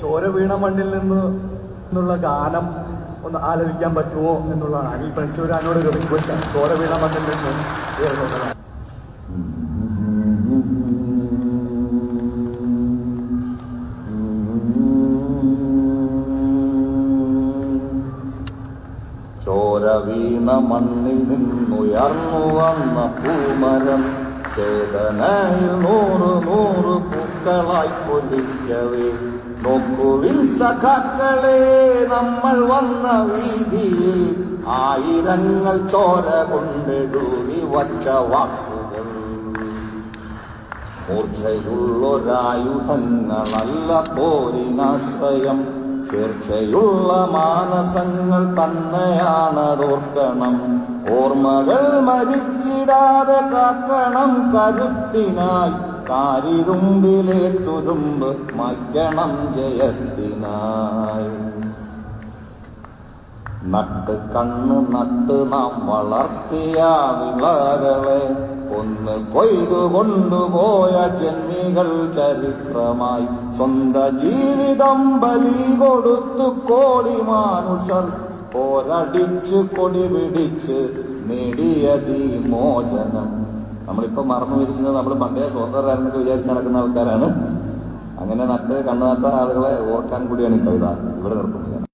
ചോര വീണ മണ്ണിൽ നിന്ന് എന്നുള്ള ഗാനം ഒന്ന് ആലപിക്കാൻ പറ്റുമോ എന്നുള്ളതാണ്. അനിൽ പഞ്ചൂരാനോട് ഒരു റിക്വസ്റ്റ് ആണ് ചോര വീണ മണ്ണിൽ നിന്ന് ഉയർന്നുള്ളതാണ് ചോര വീണ മണ്ണിൽ നിന്നുയർന്നു വന്ന പൂമരം ചേതനയിൽ നൂറ് നൂറ് പൂക്കളായി പൊലിക്കവേ നോക്കുവിൻ സഖാക്കളെ നമ്മൾ വന്ന വീതിയിൽ ആയിരങ്ങൾ ചോര കൊണ്ടെഴുതി വച്ച വാക്കുകൾ. മൂർച്ചയുള്ളൊരായുധങ്ങളല്ല പോരിനാശ്രയം. ചേർച്ചയുള്ള മാനസങ്ങൾ തന്നെയാണതോർക്കണം. ഓർമ്മകൾ മരിച്ചിടാതെ കാക്കണം കരുത്തിനായി. കാരിരുമ്പിലെ തുരുമ്പ് മായ്ക്കണം ജയത്തിനായി. നട്ട് കണ്ണ് നട്ട് നാം വളർത്തിയ വിളകളെ ഒന്ന് കൊയ്തു കൊണ്ടുപോയ ജന്മികൾ ചരിത്രമായി സ്വന്ത ജീവിതം ബലി കൊടുത്തു കോടി മാനുഷർ പോരടിച്ച് കൊടി പിടിച്ച് നേടിയതീ മോചനം നമ്മളിപ്പോ മറന്നു ഇരിക്കുന്നത് നമ്മൾ പണ്ടേ സ്വതന്ത്രരായിരുന്നൊക്കെ വിചാരിച്ച് നടക്കുന്ന ആൾക്കാരാണ്. അങ്ങനെ നട്ട് കണ്ണു നട്ട ആളുകളെ ഓർക്കാൻ കൂടിയാണ് ഈ കവിത ഇവിടെ നിർത്തുന്നത്.